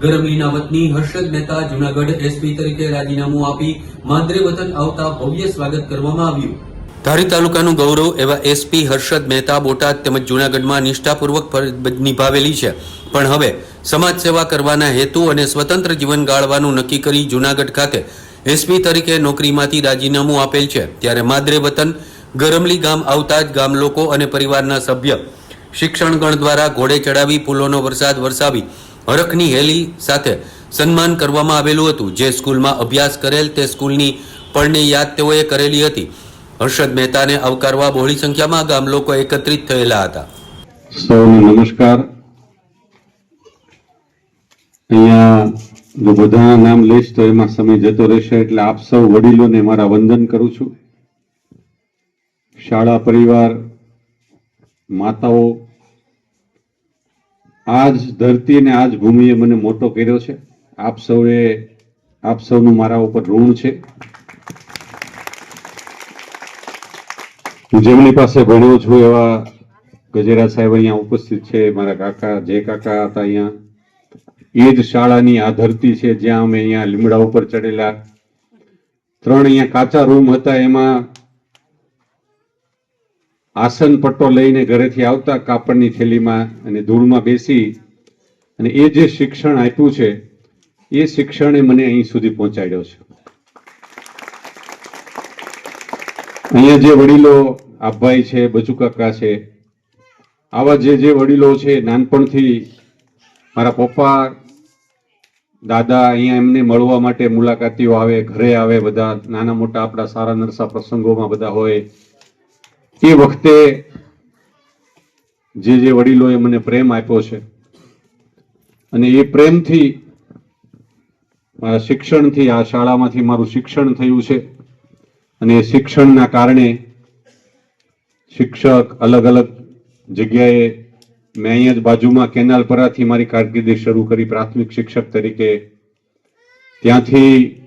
ગરમીના વતની હર્ષદ મહેતા જુનાગઢ એસપી તરીકે રાજીનામું આપી માદરે વતન આવતા ભવ્ય સ્વાગત કરવામાં આવ્યું. ધારી તાલુકાનું ગૌરવ એવા એસપી હર્ષદ મહેતા બોટાદ તેમજ જૂનાગઢમાં નિષ્ઠાપૂર્વક નિભાવેલી છે. પણ હવે સમાજ સેવા કરવાના હેતુ અને સ્વતંત્ર જીવન ગાળવાનું નક્કી કરી જૂનાગઢ ખાતે એસપી તરીકે નોકરીમાંથી રાજીનામું આપેલ છે. ત્યારે માદરે વતન ગરમલી ગામ આવતા જ ગામ લોકો અને પરિવારના સભ્ય શિક્ષણગણ દ્વારા ઘોડે ચડાવી ફૂલોનો વરસાદ વરસાવી હરખની હેલી સાથે સન્માન કરવામાં આવેલું હતું. જે સ્કૂલમાં અભ્યાસ કરેલ તે સ્કૂલની પળની યાદ તેઓએ કરેલી હતી. હર્ષદ મહેતાને આવકારવા બહોળી સંખ્યામાં ગામ લોકો એકત્રિત થયેલા હતા. સૌને નમસ્કાર. અહીંયા જો બધાના નામ લઈશ તો એમાં સમય જતો રહેશે એટલે આપ સૌ વડીલોને મારા વંદન કરું છું. શાળા પરિવાર, માતાઓ આજ ધરતી અને આજ ભૂમિએ મને મોટો કર્યો છે. આપ સૌએ, આપ સૌનું મારા ઉપર ઋણ છે. હું જેમની પાસે ભણ્યો છું એવા ગજેરા સાહેબ અહીંયા ઉપસ્થિત છે, મારા કાકા, જે કાકા હતા અહીંયા. એ જ શાળાની આ ધરતી છે જ્યાં અમે અહીંયા લીમડા ઉપર ચડેલા. ત્રણ અહીંયા કાચા રૂમ હતા, એમાં આસન પટ્ટો લઈને ઘરેથી આવતા કાપડની થેલીમાં અને ધૂળમાં બેસી અને એ જે શિક્ષણ આપ્યું છે, એ શિક્ષણે મને અહીં સુધી પહોંચાડ્યો છે. અહીંયા જે વડીલો આભાઈ છે બચુકાકા છે, આવા જે જે વડીલો છે, નાનપણથી મારા પપ્પા, દાદા અહીંયા એમને મળવા માટે મુલાકાતીઓ આવે, ઘરે આવે બધા, નાના મોટા આપણા સારા નરસા પ્રસંગોમાં બધા હોય એ વખતે જે જે વડીલોએ મને પ્રેમ આપ્યો છે અને એ પ્રેમથી મારા શિક્ષણથી આ શાળામાંથી મારું શિક્ષણ થયું છે અને એ શિક્ષણના કારણે શિક્ષક અલગ અલગ જગ્યાએ મેં અહીંયા જ બાજુમાં કેનાલ પરાથી મારી કારકિર્દી શરૂ કરી પ્રાથમિક શિક્ષક તરીકે. ત્યાંથી